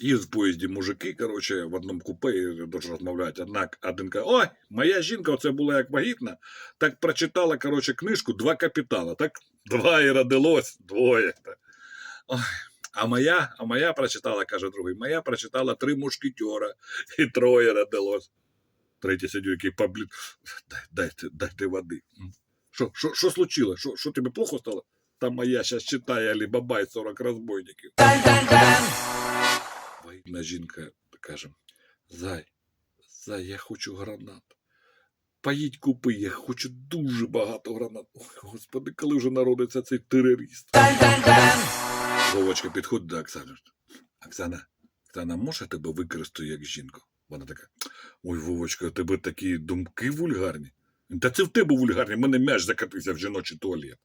Їздять в поїзді мужики, коротше, в одному купе і дуже розмовляють. Однак один каже, ой, моя жінка, оце була як вагітна, так прочитала, коротше, книжку «Два капітана». Так два і родилось, двоє. Ой. А моя, а моя прочитала, каже другий, моя прочитала три мушкетера і троє родилось. Третій сидів, який поблід. Дай, дайте, дайте води. Що, що, що случилось? Що, що тобі плохо стало? Та моя зараз читає Алібабай 40 розбойників. Вагітна жінка каже: Зай, зай, я хочу гранат. Поїдь купи, я хочу дуже багато гранат. Ой, господи, коли вже народиться цей терорист. Вовочка підходить до Оксани. Оксана, Оксана, може я тебе використаю як жінку? Вона така: Ой, Вовочка, у тебе такі думки вульгарні. Та це в тебе вульгарні, в мене м'яч закатився в жіночий туалет.